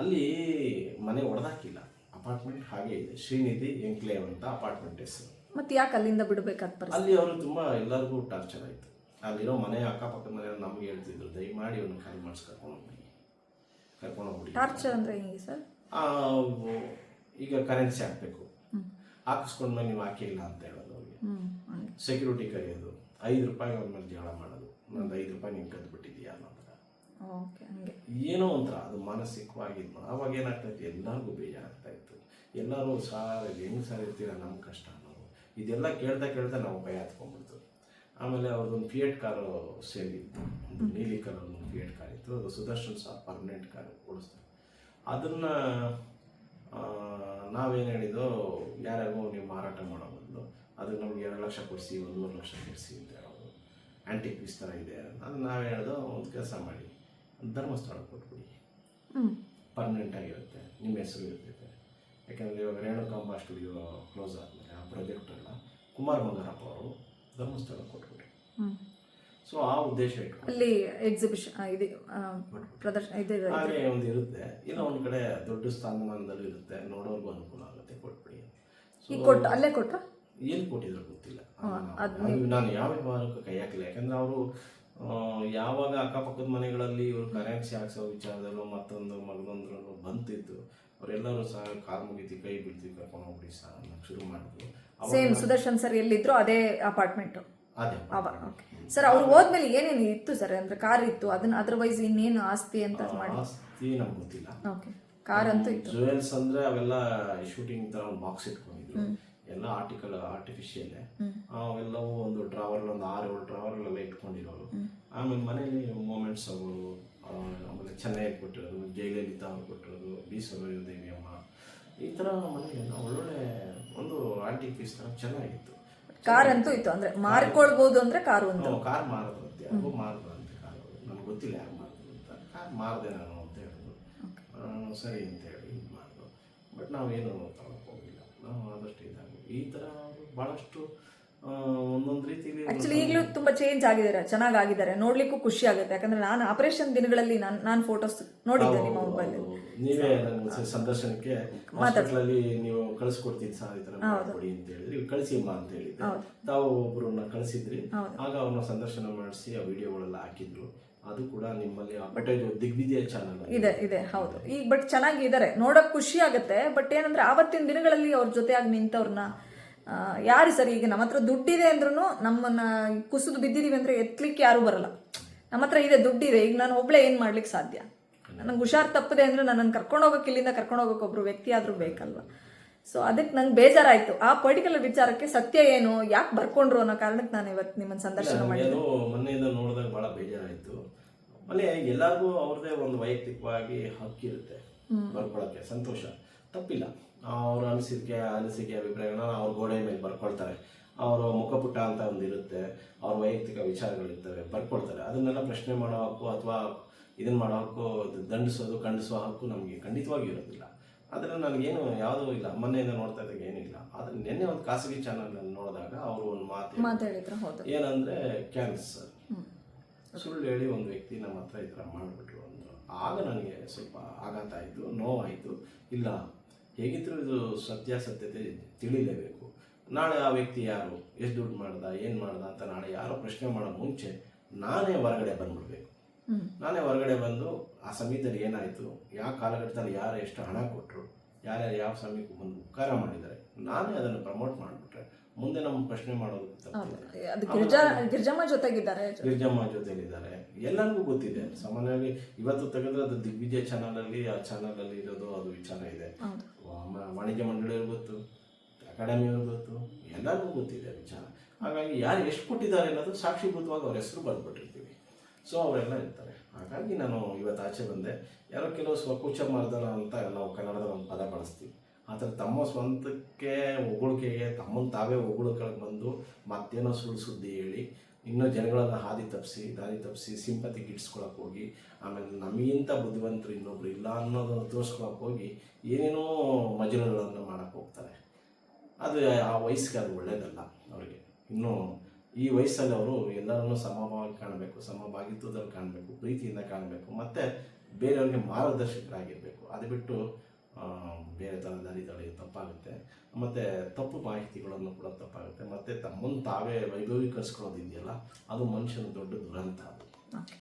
ಅಲ್ಲಿ ಮನೆ ಹೊಡೆದಾಕಿಲ್ಲ ಅಪಾರ್ಟ್ಮೆಂಟ್ ಹಾಗೆ ಇದೆ. ಶ್ರೀನಿಧಿ ಎಂಕ್ಲೇವ್ ಅಂತ ಅಪಾರ್ಟ್ಮೆಂಟ್ ಹೆಸರು. ಮತ್ತೆ ಯಾಕೆ ಅಲ್ಲಿಂದ ಬಿಡಬೇಕಾದ ಅಲ್ಲಿ ಅವರು ತುಂಬ ಎಲ್ಲರಿಗೂ ಟಾರ್ಚರ್ ಆಯಿತು. ಅಲ್ಲಿರೋ ಮನೆ ಅಕ್ಕಪಕ್ಕದ ಮನೆ ನಮ್ಗೆ ಹೇಳ್ತಿದ್ರು ದಯಮಾಡಿ ಅವ್ನು ಖಾಲಿ ಮಾಡಿಸಿ ಕರ್ಕೊಂಡು ಹೋಗ್ಬಿಡಿ ಕರ್ಕೊಂಡು ಹೋಗ್ಬಿಡಿ ಟಾರ್ಚರ್ ಅಂದರೆ ಹೆಂಗೆ ಸರ್? ಈಗ ಕರೆನ್ಸಿ ಹಾಕಬೇಕು. ಹಾಕಿಸ್ಕೊಂಡ್ಮೇಲೆ ನೀವು ಹಾಕಿಲ್ಲ ಅಂತ ಹೇಳೋದು ಅವ್ರಿಗೆ. ಸೆಕ್ಯೂರಿಟಿ ಕರೆಯೋದು ಐದು ರೂಪಾಯಿ ಅವ್ರ ಮೇಲೆ ಜಗಳ ಮಾಡೋದು. ನಂದು ಐದು ರೂಪಾಯಿ ನೀವು ಕದ್ದು ಏನೋ ಒಂಥರ ಅದು ಮಾನಸಿಕವಾಗಿ ಆವಾಗ ಏನಾಗ್ತಾ ಇತ್ತು ಎಲ್ಲರಿಗೂ ಬೇಜಾರಾಗ್ತಾ ಇತ್ತು ಎಲ್ಲರೂ ಸಾರ್ ಹೆಂಗೆ ಸಾರ್ ಇರ್ತೀರ? ನಮ್ಮ ಕಷ್ಟ ಅನ್ನೋದು ಇದೆಲ್ಲ ಕೇಳ್ತಾ ಕೇಳ್ತಾ ನಾವು ಭಯ ಹತ್ಕೊಂಡ್ಬಿಡ್ತು. ಆಮೇಲೆ ಅವ್ರದ್ದೊಂದು ಫಿಯೇಟ್ ಕಾರು ಸೇರಿತ್ತು. ಒಂದು ನೀಲಿ ಕಲರ್ ಒಂದು ಫಿಯೇಟ್ ಕಾರ್ ಇತ್ತು. ಅದು ಸುದರ್ಶನ್ ಸಹ ಪರ್ಮನೆಂಟ್ ಕಾರ್ ಓಡಿಸ್ತಾರೆ. ಅದನ್ನು ನಾವೇನು ಹೇಳಿದ್ದು? ಯಾರ್ಯಾಗೋ ನೀವು ಮಾರಾಟ ಮಾಡೋ ಬದಲು ಅದು ನಮ್ಗೆ ಎರಡು ಲಕ್ಷ ಕೊಡಿಸಿ ಒಂದೂವರೆ ಲಕ್ಷ ಕೊಡಿಸಿ ಅಂತ ಹೇಳೋದು. ಆ್ಯಂಟಿಕ್ ಪೀಸ್ ಥರ ಇದೆ ಅದು ನಾವು ಹೇಳೋದು ಒಂದು ಕೆಲಸ ಮಾಡಿ. ಧರ್ಮಸ್ಥಳ ಕೊಟ್ಬಿಡಿ. ಪರ್ಮನೆಂಟ್ ಆಗಿರುತ್ತೆ. ನಿಮ್ಮ ಹೆಸರು ಇರ್ತೈತೆ ಯಾಕಂದರೆ ಇವಾಗ ರೇಣುಕಾಂಬ ಸ್ಟುಡಿಯೋ ಕ್ಲೋಸ್ ಆದಮೇಲೆ ಆ ಪ್ರಾಜೆಕ್ಟ್ ಎಲ್ಲ ಕುಮಾರ್ ಬಂಗಾರಪ್ಪ ಅವರು ಧರ್ಮಸ್ಥಳ ಕೊಟ್ಬಿಡಿ ಸೊ ಆ ಉದ್ದೇಶ ಅಲ್ಲಿ ಎಕ್ಸಿಬಿಷನ್ ಇದು ಪ್ರದರ್ಶನ ಇದೆ. ಹಾಗೆ ಒಂದು ಇರುತ್ತೆ. ಇಲ್ಲ ಒಂದು ಕಡೆ ದೊಡ್ಡ ಸ್ಥಾನಮಾನದಲ್ಲೂ ಇರುತ್ತೆ. ನೋಡೋರ್ಗೂ ಅನುಕೂಲ ಆಗುತ್ತೆ ಕೊಟ್ಬಿಡಿ ಈಗ ಕೊಟ್ಟು ಅಲ್ಲೇ ಕೊಟ್ಟ ಏನು ಕೊಟ್ಟಿದ್ರು ಗೊತ್ತಿಲ್ಲ. ನಾನು ಯಾವ ವ್ಯವಹಾರಕ್ಕೂ ಕೈ ಹಾಕಿಲ್ಲ ಯಾಕಂದ್ರೆ ಅವರು ಯಾವಾಗ ಅಕ್ಕಪಕ್ಕದ ಮನೆಗಳಲ್ಲಿ ಇವರು ಕರೆನ್ಸಿ ಹಾಕ್ಸೋ ವಿಚಾರದಲ್ಲೂ ಮತ್ತೊಂದು ಮಗದೊಂದ್ರಲ್ಲೂ ಬಂತಿತ್ತು ಅವರೆಲ್ಲರೂ ಸಹ ಕಾರ್ ಮುಗಿತಿ ಕೈ ಬಿಡ್ತೀವಿ ಕರ್ಕೊಂಡು ಹೋಗ್ಬಿಡಿ ಸರ್ ಶುರು ಮಾಡಿದ್ರು. ಸೇಮ್ ಸುದರ್ಶನ್ ಸರ್ ಎಲ್ಲಿದ್ರು ಅದೇ ಅಪಾರ್ಟ್ಮೆಂಟ್ ಅದೇ ಸರ್ ಅವ್ರು ಹೋದ್ಮೇಲೆ ಏನೇನು ಇತ್ತು ಸರ್ ಅಂದ್ರೆ ಕಾರ್ ಇತ್ತು ಅದನ್ನ ಅದರ್ವೈಸ್ ಇನ್ನೇನು ಆಸ್ತಿ ಅಂತ ಮಾಡಿ ಆಸ್ತಿ ನಮ್ಗೆ ಗೊತ್ತಿಲ್ಲ. ಓಕೆ ಕಾರ್ ಅಂತೂ ಇತ್ತು. ಜುವೆಲ್ಸ್ ಅಂದ್ರೆ ಅವೆಲ್ಲ ಶೂಟಿಂಗ್ ತರ ಒಂದು ಬಾಕ್ಸ್ ಇಟ್ಕೊಂಡಿದ್ರು. ಎಲ್ಲ ಆರ್ಟಿಕಲ್ ಆರ್ಟಿಫಿಷಿಯಲ್ ಅವೆಲ್ಲವೂ ಒಂದು ಡ್ರಾವರ್ ಒಂದು ಆರು ಏಳು ಡ್ರಾವರ್ ಎಲ್ಲ ಇಟ್ಕೊಂಡಿರೋರು. ಆಮೇಲೆ ಮನೇಲಿ ಮೂಮೆಂಟ್ಸ್ ಅವರು ಆಮೇಲೆ ಚೆನ್ನೈ ಕೊಟ್ಟಿರೋದು ಜಯಲಲಿತಾ ಅವ್ರು ಕೊಟ್ಟಿರೋದು ಬಿ ದೇವಿ ಅಮ್ಮ ಈ ಥರ ಮನೆಯೆಲ್ಲ ಒಳ್ಳೊಳ್ಳೆ ಒಂದು ಆಂಟಿಕ್ ಪೀಸ್ ಥರ ಚೆನ್ನಾಗಿತ್ತು. ಕಾರ್ ಅಂತೂ ಇತ್ತು ಅಂದ್ರೆ ಮಾರ್ಕೊಳ್ಬಹುದು ಅಂದ್ರೆ ಕಾರು ಅಂತ. ಕಾರ್ ಮಾರದಂತೆ ಯಾರಿಗೂ ಮಾರದಂತೆ ಕಾರು ನನಗೆ ಗೊತ್ತಿಲ್ಲ ಯಾರು ಮಾರಿದ್ರು ಅಂತ. ಕಾರ್ ಮಾರದೆ ನಾನು ಅಂತ ಹೇಳಿದ್ರು ಸರಿ ಅಂತ ಹೇಳಿ ಇದು ಮಾಡಿದ್ರು. ಬಟ್ ನಾವೇನು ತಗೊಳಕ್ ಹೋಗಿಲ್ಲ. ನಾವು ಆದಷ್ಟು ಇದಾಗಿ ಈ ಥರ ಭಾಳಷ್ಟು ಒಂದೊಂದು ರೀತಿಲಿ ಆಕ್ಚುಲಿ ಈಗಲೂ ತುಂಬಾ ಚೇಂಜ್ ಆಗಿದ್ದಾರೆ ಚೆನ್ನಾಗಿ ಆಗಿದ್ದಾರೆ ನೋಡ್ಲಿಕ್ಕೂ ಖುಷಿ ಆಗುತ್ತೆ. ಯಾಕಂದ್ರೆ ನಾನು ಆಪರೇಷನ್ ದಿನಗಳಲ್ಲಿ ನಾನು ನಾನು ಫೋಟೋಸ್ ನೋಡಿದ್ದೆ ನಿಮ್ಮ ಮೊಬೈಲ್ ನೀವೇ ನನ್ನ ಸಂದರ್ಶನಕ್ಕೆ ಹಾಸ್ಪಿಟ್ಲಲ್ಲಿ ನೀವು ಕಳಿಸ್ಕೊಡ್ತೀನಿ ಸರ್ ಈ ಥರ ಕೊಡಿ ಅಂತ ಹೇಳಿದ್ರಿ. ಕಳಿಸಿಮ್ಮ ಅಂತ ಹೇಳಿದ್ದೆ. ತಾವು ಒಬ್ಬರನ್ನ ಕಳಿಸಿದ್ರಿ. ಆಗ ಅವ್ರನ್ನ ಸಂದರ್ಶನ ಮಾಡಿಸಿ ಆ ವಿಡಿಯೋಗಳೆಲ್ಲ ಹಾಕಿದ್ರು. ಅದು ಕೂಡ ನಿಮ್ಮಲ್ಲಿ ಅಡ್ವರ್ಟೈಸ್ ದಿಗ್ವಿಜಯ ಚಾನಲ್ ಇದೆ ಇದೆ ಹೌದು. ಈಗ ಬಟ್ ಚೆನ್ನಾಗಿದ್ದಾರೆ. ನೋಡಕ್ ಖುಷಿ ಆಗುತ್ತೆ ಬಟ್ ಏನಂದ್ರೆ ಆವತ್ತಿನ ದಿನಗಳಲ್ಲಿ ಅವ್ರ ಜೊತೆಯಾಗಿ ನಿಂತವ್ರನ್ನ ಯಾರು ಸರ್? ಈಗ ನಮ್ಮ ಹತ್ರ ದುಡ್ಡಿದೆ ಅಂದ್ರೂ ನಮ್ಮನ್ನ ಕುಸಿದು ಬಿದ್ದಿದೀವಿ ಅಂದ್ರೆ ಎತ್ಲಿಕ್ಕೆ ಯಾರು ಬರಲ್ಲ. ನಮ್ಮ ಹತ್ರ ಇದೆ ದುಡ್ಡಿದೆ. ಈಗ ನಾನು ಒಬ್ಳೆ ಏನ್ ಮಾಡ್ಲಿಕ್ಕೆ ಸಾಧ್ಯ? ನನಗೆ ಹುಷಾರ್ ತಪ್ಪದೆ ಅಂದ್ರೆ ನನ್ನನ್ನು ಕರ್ಕೊಂಡು ಹೋಗೋಕೆ ಇಲ್ಲಿಂದ ಕರ್ಕೊಂಡು ಹೋಗೋಕೆ ಒಬ್ರು ವ್ಯಕ್ತಿ ಆದ್ರೂ ಬೇಕಲ್ವಾ? ಸೊ ಅದಕ್ಕೆ ನಂಗೆ ಬೇಜಾರಾಯ್ತು. ಆ ಪರ್ಟಿಕ್ಯುಲರ್ ವಿಚಾರಕ್ಕೆ ಸತ್ಯ ಏನು ಯಾಕೆ ಬರ್ಕೊಂಡ್ರು ಅನ್ನೋ ಕಾರಣಕ್ಕೆ ನಾನು ಇವತ್ತು ನಿಮ್ಮನ್ನು ಸಂದರ್ಶನ ಮಾಡಿದ್ದೆ ಮೊನ್ನೆಯಿಂದ ನೋಡಿದಾಗ ಬಹಳ ಬೇಜಾರಾಯಿತು. ಆಮೇಲೆ ಎಲ್ಲರಿಗೂ ಅವ್ರದೇ ಒಂದು ವೈಯಕ್ತಿಕವಾಗಿ ಹಕ್ಕಿರುತ್ತೆ ಬರ್ಕೊಳಕ್ಕೆ ಸಂತೋಷ. ತಪ್ಪಿಲ್ಲ. ಅವ್ರ ಅನಿಸಿಕೆ ಅನಿಸಿಕೆ ಅಭಿಪ್ರಾಯಗಳನ್ನ ಅವ್ರ ಗೋಡೆ ಮೇಲೆ ಬರ್ಕೊಳ್ತಾರೆ. ಅವರ ಮುಖಪುಟ ಅಂತ ಒಂದು ಇರುತ್ತೆ. ಅವ್ರ ವೈಯಕ್ತಿಕ ವಿಚಾರಗಳಿರ್ತವೆ ಬರ್ಕೊಳ್ತಾರೆ. ಅದನ್ನೆಲ್ಲ ಪ್ರಶ್ನೆ ಮಾಡೋ ಹಕ್ಕು ಅಥವಾ ಇದನ್ನ ಮಾಡೋ ಹಕ್ಕು ದಂಡಿಸೋದು ಖಂಡಿಸೋ ಹಕ್ಕು ನಮಗೆ ಖಂಡಿತವಾಗಿ ಇರೋದಿಲ್ಲ. ಆದರೆ ನನಗೇನು ಯಾವುದೂ ಇಲ್ಲ. ಮೊನ್ನೆಯಿಂದ ನೋಡ್ತಾ ಇದ್ದಾಗ ಏನಿಲ್ಲ ಆದರೆ ನಿನ್ನೆ ಒಂದು ಖಾಸಗಿ ಚಾನಲ್ ನೋಡಿದಾಗ ಅವರು ಒಂದು ಮಾತು ಏನಂದ್ರೆ ಕ್ಯಾನ್ಸರ್ ಸುಳ್ಳು ಹೇಳಿ ಒಂದು ವ್ಯಕ್ತಿ ನಮ್ಮ ಹತ್ರ ಈ ಥರ ಮಾಡಿಬಿಟ್ರು ಅಂದರು. ಆಗ ನನಗೆ ಸ್ವಲ್ಪ ಆಘಾತ ಆಯಿತು ನೋವಾಯಿತು. ಇಲ್ಲ ಹೇಗಿದ್ದರೂ ಇದು ಸತ್ಯಾಸತ್ಯತೆ ತಿಳಿಲೇಬೇಕು. ನಾಳೆ ಆ ವ್ಯಕ್ತಿ ಯಾರು? ಎಷ್ಟು ದುಡ್ಡು ಮಾಡ್ದ? ಏನು ಮಾಡ್ದ ಅಂತ ನಾಳೆ ಯಾರೋ ಪ್ರಶ್ನೆ ಮಾಡೋ ಮುಂಚೆ ನಾನೇ ಹೊರಗಡೆ ಬಂದ್ಬಿಡ್ಬೇಕು. ನಾನೇ ಹೊರಗಡೆ ಬಂದು ಆ ಸಮಯದಲ್ಲಿ ಏನಾಯಿತು? ಯಾವ ಕಾಲಘಟ್ಟದಲ್ಲಿ ಯಾರು ಎಷ್ಟು ಹಣ ಕೊಟ್ಟರು ಯಾರ್ಯಾರು ಯಾವ ಸಮಯಕ್ಕೆ ಬಂದು ಉಪಕಾರ ಮಾಡಿದ್ದಾರೆ? ನಾನೇ ಅದನ್ನು ಪ್ರಮೋಟ್ ಮಾಡಿಬಿಟ್ರೆ ಮುಂದೆ ನಮ್ಮ ಪ್ರಶ್ನೆ ಮಾಡೋದು ಅದು ಗಿರಿಜಾ ಗಿರಿಜಮ್ಮ ಜೊತೆಗಿದ್ದಾರೆ. ಗಿರಿಜಮ್ಮ ಜೊತೆಲಿದ್ದಾರೆ ಎಲ್ಲರಿಗೂ ಗೊತ್ತಿದೆ. ಸಾಮಾನ್ಯವಾಗಿ ಇವತ್ತು ತೆಗೆದ್ರೆ ಅದು ದಿಗ್ವಿಜಯ ಚಾನಲ್ ಅಲ್ಲಿ ಆ ಚಾನಲ್ ಅಲ್ಲಿ ಇರೋದು ಅದು ವಿಚಾರ ಇದೆ. ವಾಣಿಜ್ಯ ಮಂಡಳಿಯವ್ರಿಗೆ ಗೊತ್ತು ಅಕಾಡೆಮಿಯವ್ರಿಗೆ ಗೊತ್ತು ಎಲ್ಲರಿಗೂ ಗೊತ್ತಿದೆ ವಿಚಾರ. ಹಾಗಾಗಿ ಯಾರು ಎಷ್ಟು ಕೊಟ್ಟಿದ್ದಾರೆ ಅನ್ನೋದು ಸಾಕ್ಷಿಭೂತವಾಗಿ ಅವ್ರ ಹೆಸರು ಬರ್ಬಿಟ್ಟಿರ್ತೀವಿ ಸೊ ಅವರೆಲ್ಲ ಇರ್ತಾರೆ. ಹಾಗಾಗಿ ನಾನು ಇವತ್ತು ಆಚೆ ಬಂದೆ. ಯಾರೋ ಕೆಲವು ಸ್ವಕುಚ ಮರ್ದನ ಅಂತ ನಾವು ಕನ್ನಡದ ಒಂದು ಪದ ಬಳಸ್ತೀವಿ. ಆ ಥರ ತಮ್ಮ ಸ್ವಂತಕ್ಕೆ ಹೊಗಳಿಕೆಗೆ ತಮ್ಮನ್ನು ತಾವೇ ಹೊಗಳಕ್ಕೆ ಬಂದು ಮತ್ತೇನೋ ಸುಳ್ಳು ಸುದ್ದಿ ಹೇಳಿ, ಇನ್ನೂ ಜನಗಳನ್ನ ಹಾದಿ ತಪ್ಪಿಸಿ ದಾರಿ ತಪ್ಪಿಸಿ ಸಿಂಪತಿ ಗಿಟ್ಸ್ಕೊಳಕ್ಕೆ ಹೋಗಿ, ಆಮೇಲೆ ನಮಗಿಂತ ಬುದ್ಧಿವಂತರು ಇನ್ನೊಬ್ರು ಇಲ್ಲ ಅನ್ನೋದನ್ನು ತೋರಿಸ್ಕೊಳಕ್ಕೆ ಹೋಗಿ ಏನೇನೋ ಮಜಲುಗಳನ್ನು ಮಾಡಕ್ಕೆ ಹೋಗ್ತಾರೆ. ಅದು ಆ ವಯಸ್ಸಿಗೆ ಅದು ಒಳ್ಳೆಯದಲ್ಲ ಅವರಿಗೆ. ಇನ್ನು ಈ ವಯಸ್ಸಲ್ಲಿ ಅವರು ಎಲ್ಲರನ್ನೂ ಸಮವಾಗಿ ಕಾಣಬೇಕು, ಸಮಭಾಗಿತ್ವದಲ್ಲಿ ಕಾಣಬೇಕು, ಪ್ರೀತಿಯಿಂದ ಕಾಣಬೇಕು, ಮತ್ತು ಬೇರೆಯವ್ರಿಗೆ ಮಾರ್ಗದರ್ಶಕರಾಗಿರಬೇಕು. ಅದು ಬಿಟ್ಟು ಬೇರೆ ಥರ ದಾರಿ ತಪ್ಪಾಗುತ್ತೆ. ಮತ್ತು ತಪ್ಪು ಮಾಹಿತಿಗಳನ್ನು ಕೂಡ ತಪ್ಪಾಗುತ್ತೆ. ಮತ್ತು ತಮ್ಮನ್ನು ತಾವೇ ವೈಭವೀಕರಿಸ್ಕೊಳ್ಳೋದಿದೆಯಲ್ಲ, ಅದು ಮನುಷ್ಯನ ದೊಡ್ಡ ದುರಂತ ಅದು.